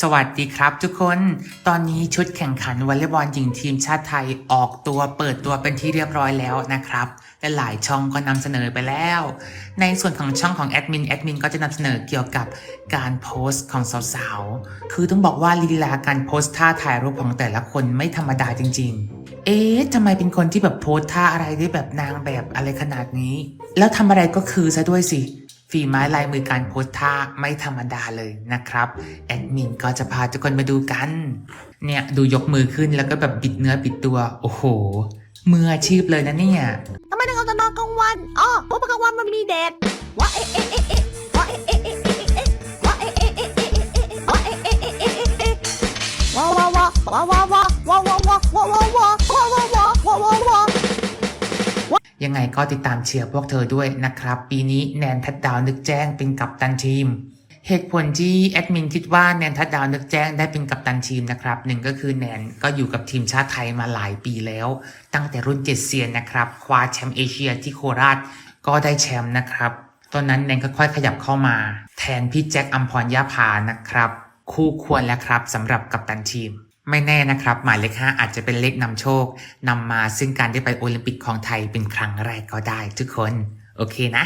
สวัสดีครับทุกคน ตอนนี้ชุดแข่งขันวอลเลย์บอลหญิงทีมชาติไทยออกตัวเปิดตัวเป็นที่เรียบร้อยแล้วนะครับ และหลายช่องก็นำเสนอไปแล้ว ในส่วนของช่องของแอดมินแอดมินก็จะนำเสนอเกี่ยวกับการโพสต์ของสาวๆ คือต้องบอกว่าลีลาการโพสต์ท่าถ่ายรูปของแต่ละคนไม่ธรรมดาจริง ๆ เอ๊ะทำไมเป็นคนที่แบบโพสต์ท่าอะไรได้แบบนางแบบอะไรขนาดนี้ แล้วทำอะไรก็คือซะด้วยสิ ฝีไม้ลายมือการโพสท่าไม่ธรรมดาเลยนะครับ แอดมินก็จะพาทุกคนมาดูกัน เนี่ยดูยกมือขึ้นแล้วก็แบบบิดเนื้อบิดตัว โอ้โห มืออาชีพเลยนะเนี่ยทำไมต้องเอาตอนกลางวันอ๋อเพราะกลางวันมันมีแดดว้าเอ๊ะเอ๊ะเอ๊ะเอ๊ะว้าเอ๊ะเอ๊ะเอ๊ะเอ๊ะเอ๊ะว้าเอ๊ะเอ๊ะเอ๊ะเอ๊ะเอ๊ะว้าเอ๊ะเอ๊ะเอ๊ะเอ๊ะว้าว้าว้าว้าว้าว้าว้าว้าว้าว้าว้า ยังไงก็ติดตามเชียร์พวกเธอด้วยนะครับ ปีนี้แนนทัดดาวนึกแจ้งเป็นกัปตันทีม เหตุผลที่แอดมินคิดว่าแนนทัดดาวนึกแจ้งได้เป็นกัปตันทีมนะครับหนึ่งก็คือแนนก็อยู่กับทีมชาติไทยมาหลายปีแล้ว ตั้งแต่รุ่นเจ็ดเซียนนะครับคว้าแชมป์เอเชียที่โคราชก็ได้แชมป์นะครับ ตอนนั้นแนนค่อยๆขยับเข้ามา แทนพี่แจ็คอัมพรยาพานะครับ คู่ควรแล้วครับสำหรับกัปตันทีม ไม่แน่นะครับ หมายเลขห้าอาจจะเป็นเลขนำโชคนำมาซึ่งการได้ไปโอลิมปิกของไทยเป็นครั้งแรกก็ได้ทุกคน โอเคนะ